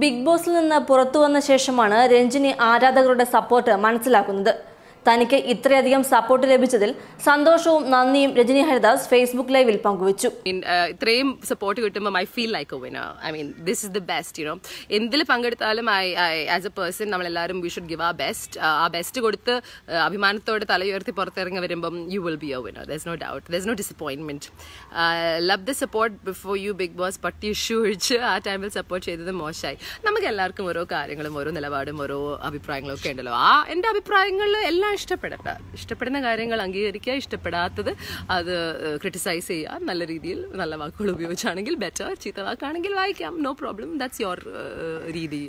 Big ബോസിൽ നിന്ന് പുറത്തു വന്ന ശേഷമാണ് രഞ്ജിനി ആരാധകരുടെ സപ്പോർട്ട് മനസ്സിലാക്കുന്നത്. തനിക്ക് ഇത്രയധികം സപ്പോർട്ട് ലഭിച്ചതിൽ സന്തോഷവും നന്ദിയും രജനി ഹരിദാസ് ഫേസ്ബുക്ക് ലൈവിൽ പങ്കുവച്ചു. Uh, ഇത്രയും സപ്പോർട്ട് കിട്ടുമ്പോൾ I feel like a I mean this is the best you know എന്തിൽ പങ്കെടുത്താലും ഐ ആസ് എ പേഴ്സൺ നമ്മളെല്ലാവരും we should give the best the best കൊടുത്ത് uh, അഭിമാനത്തോടെ തലയുയർത്തി പുറത്തിറങ്ങി വരുമ്പം you will be a winner there's no doubt there's no disappointment love the support before you big boss പട്ടി issue ഒഴിച്ച് ആ ടൈമിൽ സപ്പോർട്ട് ചെയ്തത് മോശമായി നമുക്ക് എല്ലാവർക്കും ഓരോ കാര്യങ്ങളും ഓരോ നിലപാടും ഓരോ അഭിപ്രായങ്ങളും ഒക്കെ ഉണ്ടല്ലോ. ആ എന്റെ അഭിപ്രായങ്ങളിൽ എല്ലാം ഇഷ്ടപ്പെടണ്ട. ഇഷ്ടപ്പെടുന്ന കാര്യങ്ങൾ അംഗീകരിക്കുക ഇഷ്ടപ്പെടാത്തത് അത് ക്രിട്ടിസൈസ് ചെയ്യുക. നല്ല രീതിയിൽ നല്ല വാക്കുകൾ ഉപയോഗിച്ചാണെങ്കിൽ ബെറ്റർ ചീത്ത വാക്കാണെങ്കിൽ വായിക്കാം. നോ പ്രോബ്ലം ദാറ്റ്സ് യുവർ രീതി.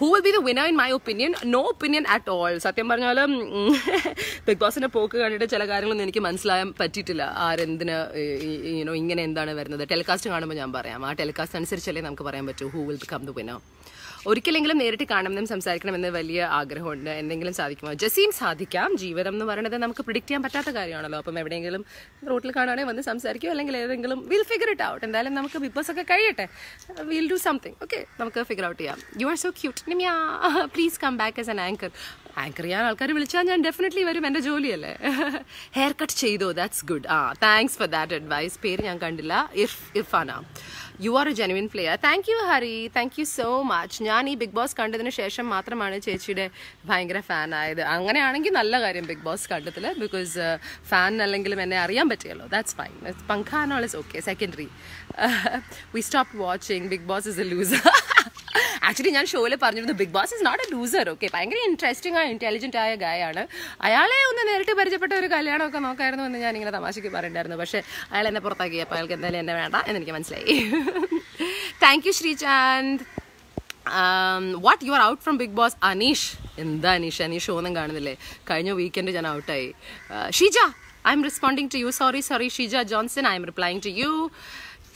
Who will be the winner in my opinion no opinion at all സത്യം പറഞ്ഞാൽ ബിഗ് ബോസിന്റെ പോക്ക് കണ്ടിട്ട് ചില കാര്യങ്ങളൊന്നും എനിക്ക് മനസ്സിലാകാൻ പറ്റിയിട്ടില്ല. ആരെന്തിന് യുനോ ഇങ്ങനെ എന്താണ് വരുന്നത്? ടെലികാസ്റ്റ് കാണുമ്പോൾ ഞാൻ പറയാം. ആ ടെലികാസ്റ്റ് അനുസരിച്ചല്ലേ നമുക്ക് പറയാൻ പറ്റൂ. Who will become the winner ഒരിക്കലെങ്കിലും നേരിട്ട് കാണണമെന്നും സംസാരിക്കണമെന്ന് വലിയ ആഗ്രഹമുണ്ട്. എന്തെങ്കിലും സാധിക്കുമോ? ജസീം സാധിക്കാം. ജീവിതം എന്ന് പറയുന്നത് നമുക്ക് പ്രിഡിക്റ്റ് ചെയ്യാൻ പറ്റാത്ത കാര്യമാണല്ലോ. അപ്പം എവിടെയെങ്കിലും റോട്ടിൽ കാണുകയാണെങ്കിൽ വന്ന് സംസാരിക്കുമോ അല്ലെങ്കിൽ ഏതെങ്കിലും വിൽ ഫിഗർ ഇറ്റ് ഔട്ട് എന്തായാലും നമുക്ക് ബിഗ് ബോസ് ഒക്കെ കഴിയട്ടെ. വിൽ ഡു സംതിങ് ഓക്കെ നമുക്ക് ഫിഗർ ഔട്ട് ചെയ്യാം. You are so cute Nimiya please come back as an anchor anchor ചെയ്യാൻ ആൾക്കാർ വിളിച്ചാൽ ഞാൻ ഡെഫിനറ്റ്ലി വരും. എന്റെ ജോലിയല്ലേ? ഹെയർ കട്ട് ചെയ്തോ? That's good ah thanks for that advice പേര് ഞാൻ കണ്ടില്ല. If Irfana you are a genuine player thank you Hari thank you so much ഞാൻ ഈ ബിഗ് ബോസ് കണ്ടതിന് ശേഷം മാത്രമാണ് ചേച്ചിയുടെ ഭയങ്കര ഫാൻ ആയത്. അങ്ങനെയാണെങ്കിൽ നല്ല കാര്യം ബിഗ് ബോസ് കണ്ടതിൽ ബിക്കോസ് ഫാൻ അല്ലെങ്കിലും എന്നെ അറിയാൻ പറ്റിയല്ലോ that's fine പങ്കാനോൾ is okay secondary we stop watching Bigg Boss is a loser actually ഞാൻ ഷോയിൽ പറഞ്ഞിരുന്നു Bigg Boss is not a loser okay ഭയങ്കര ഇൻട്രസ്റ്റിംഗ് ആ ഇന്റലിജന്റ് ആയ ഗായാണ് അയാളെ ഒന്ന് നേരിട്ട് പരിചയപ്പെട്ട ഒരു കല്യാണമൊക്കെ നോക്കായിരുന്നു എന്ന് ഞാൻ ഇങ്ങനെ തമാശയ്ക്ക് പറയണ്ടായിരുന്നു പക്ഷേ അയാൾ എന്നെ പുറത്താക്കി അപ്പോൾ അയാൾക്ക് എന്തായാലും എന്നെ വേണ്ട എന്ന് എനിക്ക് മനസ്സിലായി. Thank you Sreesanth what you are out from Bigg Boss Aneesh. എന്താ അനീഷ്? അനീഷ് ഒന്നും കാണുന്നില്ലേ? കഴിഞ്ഞ വീക്കെൻഡ് ഞാൻ ഔട്ടായി Sheeja I'm responding to you sorry sorry Sheeja Johnson I'm replying to you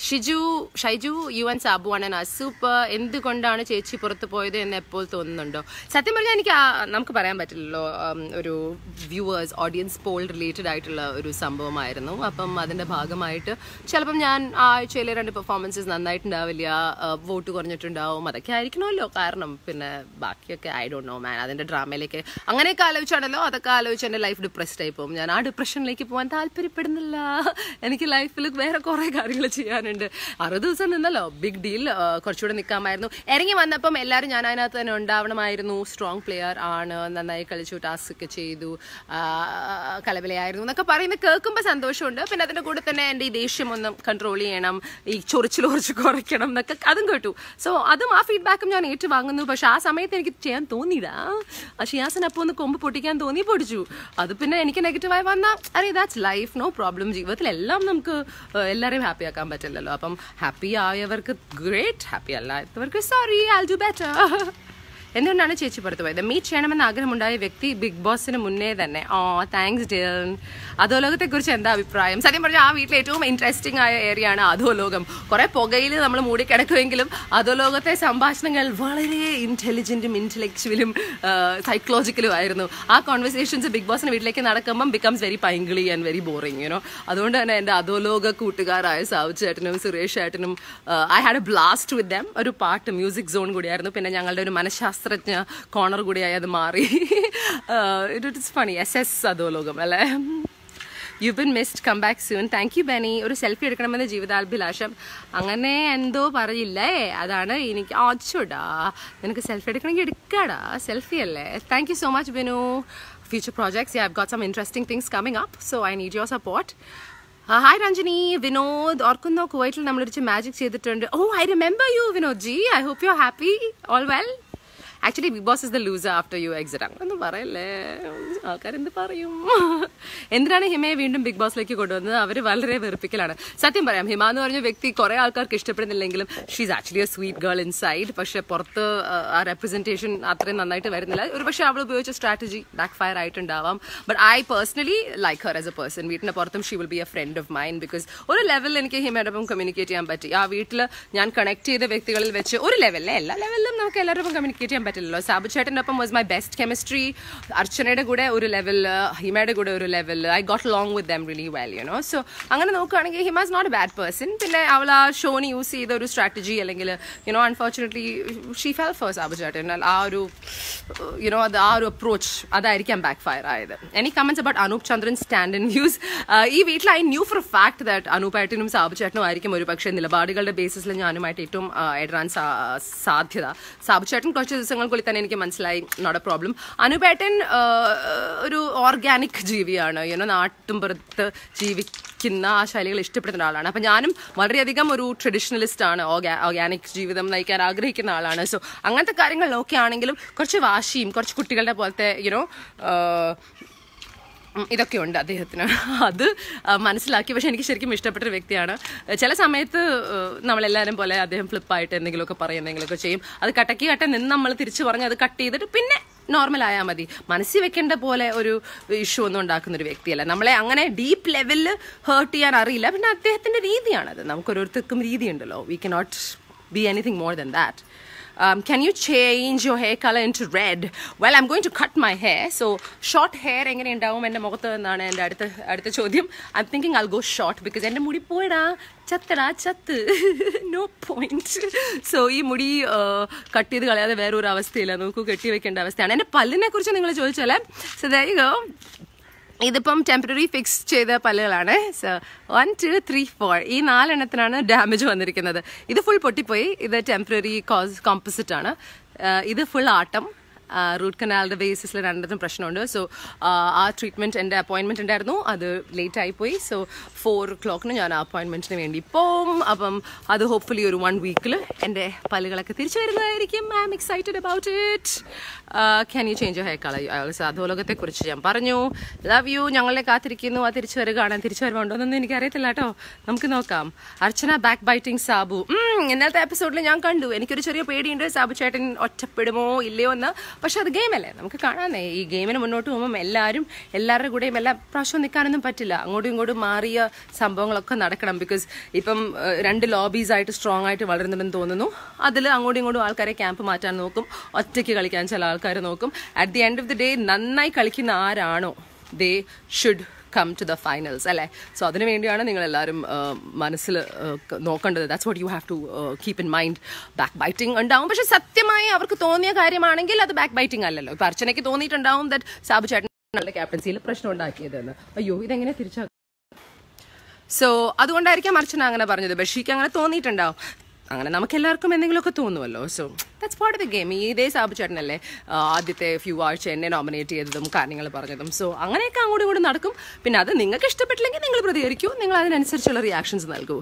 Shiju Shaiju you and Sabu ആണ് സൂപ്പർ. എന്തുകൊണ്ടാണ് ചേച്ചി പുറത്തു പോയത് എന്ന് എപ്പോൾ തോന്നുന്നുണ്ടോ? സത്യം പറഞ്ഞാൽ എനിക്ക് നമുക്ക് പറയാൻ പറ്റില്ലല്ലോ ഒരു വ്യൂവേഴ്സ് ഓഡിയൻസ് പോൾ റിലേറ്റഡ് ആയിട്ടുള്ള ഒരു സംഭവമായിരുന്നു. അപ്പം അതിന്റെ ഭാഗമായിട്ട് ചിലപ്പം ഞാൻ ആഴ്ചയിലെ രണ്ട് പെർഫോമൻസസ് നന്നായിട്ടുണ്ടാവില്ല വോട്ട് കുറഞ്ഞിട്ടുണ്ടാവും അതൊക്കെ ആയിരിക്കണമല്ലോ. കാരണം പിന്നെ ബാക്കിയൊക്കെ ഐ ഡോണ്ട് നോ മാൻ അതിന്റെ ഡ്രാമയിലേക്ക് അങ്ങനെയൊക്കെ ആലോചിച്ചാണല്ലോ അതൊക്കെ ആലോചിച്ച് എന്റെ ലൈഫ് ഡിപ്രസ്ഡ് ആയി പോകും. ഞാൻ ആ ഡിപ്രഷനിലേക്ക് പോകാൻ താല്പര്യപ്പെടുന്നില്ല. എനിക്ക് ലൈഫിൽ വേറെ കുറേ കാര്യങ്ങൾ ചെയ്യാനുണ്ട്. അറുപത് ദിവസം നിന്നല്ലോ. ബിഗ് ഡീൽ കുറച്ചുകൂടെ നിൽക്കാമായിരുന്നു ഇറങ്ങി വന്നപ്പം എല്ലാവരും ഞാൻ അതിനകത്ത് തന്നെ ഉണ്ടാവണമായിരുന്നു. സ്ട്രോങ് പ്ലെയർ ആണ്. നന്നായി കളിച്ചു ടാസ്ക് ഒക്കെ ചെയ്തു. കലവിലയായിരുന്നു എന്നൊക്കെ പറയുന്നത് കേൾക്കുമ്പോൾ സന്തോഷമുണ്ട്. പിന്നെ അതിന്റെ കൂടെ തന്നെ എന്റെ ഈ ദേഷ്യം ഒന്ന് കൺട്രോൾ ചെയ്യണം. ഈ ചൊറിച്ചിൽ കുറച്ച് കുറയ്ക്കണം എന്നൊക്കെ അതും കേട്ടു. സോ അതും ആ ഫീഡ്ബാക്കും ഞാൻ ഏറ്റുവാങ്ങുന്നു. പക്ഷെ ആ സമയത്ത് എനിക്ക് ചെയ്യാൻ തോന്നിയില്ല. ആ അപ്പോൾ ഒന്ന് കൊമ്പ് പൊട്ടിക്കാൻ തോന്നി പൊടിച്ചു. അത് പിന്നെ എനിക്ക് നെഗറ്റീവായി വന്നാൽ അറേ ദാറ്റ്സ് ലൈഫ് നോ പ്രോബ്ലം ജീവിതത്തിൽ എല്ലാം നമുക്ക് എല്ലാവരെയും ഹാപ്പി ആക്കാൻ പറ്റില്ലല്ലോ അപ്പം ഹാപ്പി ആയവർക്ക് ഗ്രേറ്റ് ഹാപ്പി അല്ലാത്തവർക്ക് സോറി ഐ ഡു ബെറ്റർ എന്തുകൊണ്ടാണ് ചേച്ചി പുറത്തു പോയത്? മീറ്റ് ചെയ്യണമെന്ന് ആഗ്രഹമുണ്ടായ വ്യക്തി ബിഗ് ബോസിന് മുന്നേ തന്നെ. ഓ താങ്ക്സ് ഡിയൻ അധോലോകത്തെ കുറിച്ച് എന്താ അഭിപ്രായം? സത്യം പറഞ്ഞാൽ ആ വീട്ടിലെ ഏറ്റവും ഇൻട്രസ്റ്റിംഗ് ആയ ഏരിയ ആണ് അധോലോകം. കുറെ പുകയിൽ നമ്മൾ മൂടിക്കിടക്കുമെങ്കിലും അധോലോകത്തെ സംഭാഷണങ്ങൾ വളരെ ഇന്റലിജന്റും ഇന്റലക്ച്വലും സൈക്കോളജിക്കലും ആയിരുന്നു. ആ കോൺവെർസേഷൻസ് ബിഗ് ബോസിന് വീട്ടിലേക്ക് നടക്കുമ്പം becomes very Painkili and very boring you know അതുകൊണ്ട് തന്നെ എന്റെ അധോലോക കൂട്ടുകാരായ സാവു ചേട്ടനും സുരേഷ് ചേട്ടനും I had a blast with them ഒരു പാട്ട് മ്യൂസിക് സോൺ കൂടിയായിരുന്നു. പിന്നെ ഞങ്ങളുടെ ഒരു മനഃശാസ്ത്രജ്ഞ കോണർ കൂടിയായി അത് മാറി. It it's funny yes yes അധോലോകം അല്ലേ? You been missed come back soon thank you Beni ഒരു സെൽഫി എടുക്കണമെന്ന് ജീവിതാഭിലാഷം അങ്ങനെ എന്തോ പറയില്ലേ? അതാണ് എനിക്ക് ആച്ചോടാ. നിനക്ക് സെൽഫി എടുക്കണമെങ്കിൽ എടുക്കാടാ. സെൽഫി അല്ലേ? Thank you so much Binu future projects I have got some interesting things coming up so I need your support hi Ranjini Vinod ഓർക്കുന്നോ? കുവൈറ്റിൽ നമ്മളൊരു മാജിക് ചെയ്തിട്ടുണ്ട്. ഓ I remember you Vinod ji I hope you are happy all well actually Bigg Boss is the loser after you exit അങ്ങനൊന്നും പറയല്ലേ? ആൾക്കാരെന്ത് പറയും? എന്തിനാണ് ഹിമയെ വീണ്ടും big ബോസിലേക്ക് കൊണ്ടുവന്നത്? അവർ വളരെ വെറുപ്പിക്കലാണ്. സത്യം പറയാം ഹിമ എന്ന് പറഞ്ഞ വ്യക്തി കുറെ ആൾക്കാർക്ക് ഇഷ്ടപ്പെടുന്നില്ലെങ്കിലും she's actually a sweet girl inside പക്ഷെ പുറത്ത് ആ, റെപ്രസെന്റേഷൻ അത്രയും നന്നായിട്ട് വരുന്നില്ല. ഒരു പക്ഷേ അവൾ ഉപയോഗിച്ച strategy backfire ആയിട്ടുണ്ടാവാം. But I personally like her as a person വീട്ടിന് പുറത്തും she will be a friend of mind because ഒരു ലെവലിൽ എനിക്ക് ഹിമയോടൊപ്പം കമ്മ്യൂണിക്കേറ്റ് ചെയ്യാൻ പറ്റി. ആ വീട്ടിൽ ഞാൻ കണക്ട് ചെയ്ത വ്യക്തികളിൽ വെച്ച് ഒരു ലെവലിലെ എല്ലാ ലെവലിലും നമുക്ക് എല്ലാവരോടൊപ്പം കമ്മ്യൂണിക്കേറ്റ് ചെയ്യാൻ പറ്റില്ല പറ്റില്ലല്ലോ സാബു ചേട്ടന്റെ ഒപ്പം വാസ് മൈ ബെസ്റ്റ് കെമിസ്ട്രി അർച്ചനയുടെ കൂടെ ഒരു ലെവൽ ഹിമയുടെ കൂടെ ഒരു level I got long with them really well you know so അങ്ങനെ നോക്കുകയാണെങ്കിൽ Hima is not a bad person പിന്നെ അവൾ ആ ഷോന് യൂസ് ചെയ്ത ഒരു സ്ട്രാറ്റജി അല്ലെങ്കിൽ you know unfortunately she fell for Sabu ചേട്ടൻ. ആ ഒരു യുനോ അത് ആ ഒരു അപ്രോച്ച് അതായിരിക്കാം ബാക്ക് ഫയർ ആയത് any comments about Anoop Chandran stand in views ഈ വീട്ടിൽ I knew for fact that Anoop ഏട്ടനും സാബു ചേട്ടനും ആയിരിക്കും ഒരു പക്ഷേ നിലപാടുകളുടെ ബേസിസിൽ ഞാനുമായിട്ട് ഏറ്റവും ഇടറാൻ സാധ്യത. സാബു ചേട്ടൻ കുറച്ച് ദിവസങ്ങൾക്കുള്ളിൽ തന്നെ എനിക്ക് മനസ്സിലായി നോട്ട് എ പ്രോബ്ലം അനുപേട്ടൻ ഒരു ഓർഗാനിക് ജീവിയാണ്. യുനോ നാട്ടുമ്പുറത്ത് ജീവിക്കുന്ന ആ ശൈലികൾ ഇഷ്ടപ്പെടുന്ന ആളാണ് അപ്പം ഞാനും വളരെയധികം ഒരു ട്രഡീഷണലിസ്റ്റ് ആണ്. ഓർഗാനിക് ജീവിതം നയിക്കാൻ ആഗ്രഹിക്കുന്ന ആളാണ്. സോ അങ്ങനത്തെ കാര്യങ്ങളിലൊക്കെ ആണെങ്കിലും കുറച്ച് വാശിയും കുറച്ച് കുട്ടികളുടെ പോലത്തെ യുനോ ഇതൊക്കെ ഉണ്ട് അദ്ദേഹത്തിന്. അത് മനസ്സിലാക്കി. പക്ഷെ എനിക്ക് ശരിക്കും ഇഷ്ടപ്പെട്ട ഒരു വ്യക്തിയാണ്. ചില സമയത്ത് നമ്മളെല്ലാവരും പോലെ അദ്ദേഹം ഫ്ലിപ്പായിട്ട് എന്തെങ്കിലുമൊക്കെ പറയും എന്തെങ്കിലുമൊക്കെ ചെയ്യും. അത് കട്ടക്കി കട്ട നിന്ന് നമ്മൾ തിരിച്ചു പറഞ്ഞ് അത് കട്ട് ചെയ്തിട്ട് പിന്നെ നോർമൽ ആയാൽ മതി. മനസ്സിൽ വെക്കേണ്ട പോലെ ഒരു ഇഷ്യൂ ഒന്നും ഉണ്ടാക്കുന്ന ഒരു വ്യക്തിയല്ല. നമ്മളെ അങ്ങനെ ഡീപ്പ് ലെവലിൽ ഹേർട്ട് ചെയ്യാൻ അറിയില്ല. പിന്നെ അദ്ദേഹത്തിന്റെ രീതിയാണത്. നമുക്കൊരോരുത്തർക്കും രീതിയുണ്ടല്ലോ. We cannot be anything more than that um, can you change your hair color into red? Well, I'm going to cut my hair. So, short hair എങ്ങനെ ഉണ്ടാവും എന്റെ മുഖത്ത് എന്നാണ് എന്റെ അടുത്ത അടുത്ത ചോദ്യം. I'm thinking I go short because എന്റെ മുടി പോയടാ. ചത്തടാ ചത്ത്. നോ പോയിന്റ് സോ ഈ മുടി കട്ട് ചെയ്ത് കളയാതെ വേറെ ഒരു അവസ്ഥയില്ല. നോക്കൂ കെട്ടി വെക്കേണ്ട അവസ്ഥയാണ്. എന്റെ പല്ലിനെ കുറിച്ച് നിങ്ങൾ ചോദിച്ചാൽ സോ ദോ ഇതിപ്പം ടെമ്പററി ഫിക്സ് ചെയ്ത പല്ലുകളാണ്. So one two three four ഈ നാലെണ്ണത്തിനാണ് ഡാമേജ് വന്നിരിക്കുന്നത്. ഇത് ഫുൾ പൊട്ടിപ്പോയി. ഇത് ടെമ്പററി കോസ് കോമ്പസിറ്റ് ആണ്. ഇത് ഫുൾ ആട്ടം. റൂട്ട് കനാലിന്റെ ബേസിസിൽ രണ്ടിടത്തും പ്രശ്നമുണ്ട്. സോ ആ ട്രീറ്റ്മെന്റ് എന്റെ അപ്പോയിൻമെന്റ് ഉണ്ടായിരുന്നു. അത് ലേറ്റ് ആയിപ്പോയി സോ ഫോർ ഒ ക്ലോക്കിന് ഞാൻ ആ അപ്പോയിൻമെന്റിന് വേണ്ടി പോവും. അപ്പം അത് ഹോപ്പ്ഫുള്ളി ഒരു വൺ വീക്കിൽ എന്റെ പല്ലുകളൊക്കെ തിരിച്ചു വരുന്നതായിരിക്കും. I'm excited about it can you change hair colour അധോലോകത്തെക്കുറിച്ച് ഞാൻ പറഞ്ഞു. ലവ് യു ഞങ്ങളെ കാത്തിരിക്കുന്നു. ആ തിരിച്ചു വരികയാണ്. തിരിച്ചു വരുമുണ്ടോന്നൊന്നും എനിക്കറിയത്തില്ല കേട്ടോ. നമുക്ക് നോക്കാം. അർച്ചന ബാക്ക് ബൈറ്റിംഗ് സാബു ഇന്നത്തെ എപ്പിസോഡിൽ ഞാൻ കണ്ടു. എനിക്കൊരു ചെറിയ പേടിയുണ്ട്. സാബു ചേട്ടൻ ഒറ്റപ്പെടുമോ ഇല്ലയോ എന്ന്. പക്ഷെ അത് ഗെയിമല്ലേ? നമുക്ക് കാണാന്നേ ഈ ഗെയിമിന് മുന്നോട്ട് പോകുമ്പോൾ എല്ലാവരും എല്ലാവരുടെ കൂടെയും എല്ലാ പ്രാവശ്യവും നിൽക്കാനൊന്നും പറ്റില്ല. അങ്ങോട്ടും ഇങ്ങോട്ടും മാറിയ സംഭവങ്ങളൊക്കെ നടക്കണം. ബിക്കോസ് ഇപ്പം രണ്ട് ലോബീസ് ആയിട്ട് സ്ട്രോങ് ആയിട്ട് വളരുന്നുണ്ടെന്ന് തോന്നുന്നു. അതിൽ അങ്ങോട്ടും ഇങ്ങോട്ടും ആൾക്കാരെ ക്യാമ്പ് മാറ്റാൻ നോക്കും. ഒറ്റയ്ക്ക് കളിക്കാൻ ചില ആൾക്കാർ നോക്കും. At the end of the day നന്നായി കളിക്കുന്ന ആരാണോ? They should come to the finals അല്ലേ? സോ അതിനു വേണ്ടിയാണ് നിങ്ങൾ എല്ലാവരും മനസ്സിൽ നോക്കേണ്ടത്. That's what you have to keep in mind backbiting ഉണ്ടാവും. പക്ഷെ സത്യമായി അവർക്ക് തോന്നിയ കാര്യമാണെങ്കിൽ അത് ബാക്ക് ബൈറ്റിംഗ് അല്ലല്ലോ. ഇപ്പൊ അർച്ചനയ്ക്ക് തോന്നിയിട്ടുണ്ടാവും ദറ്റ് സാബു ചേട്ടൻ ക്യാപ്റ്റൻസിയിൽ പ്രശ്നം ഉണ്ടാക്കിയതെന്ന്. അയ്യോ ഇതെങ്ങനെ തിരിച്ചാ സോ അതുകൊണ്ടായിരിക്കാം അർച്ചന അങ്ങനെ പറഞ്ഞത്. ബഷീക്ക് അങ്ങനെ തോന്നിയിട്ടുണ്ടാവും. അങ്ങനെ നമുക്ക് എല്ലാവർക്കും എന്തെങ്കിലുമൊക്കെ തോന്നുമല്ലോ. So that's part of the game ഇതേ സാബു ചേട്ടനല്ലേ ആദ്യത്തെ ഫ്യൂ ആഴ്ച എന്നെ നോമിനേറ്റ് ചെയ്തതും കാര്യങ്ങൾ പറഞ്ഞതും. സോ അങ്ങനെയൊക്കെ അങ്ങോട്ടും ഇങ്ങോട്ടും നടക്കും. പിന്നെ അത് നിങ്ങൾക്ക് ഇഷ്ടപ്പെട്ടില്ലെങ്കിൽ നിങ്ങൾ പ്രതികരിക്കൂ. നിങ്ങൾ അതിനനുസരിച്ചുള്ള റിയാക്ഷൻസ് നൽകൂ.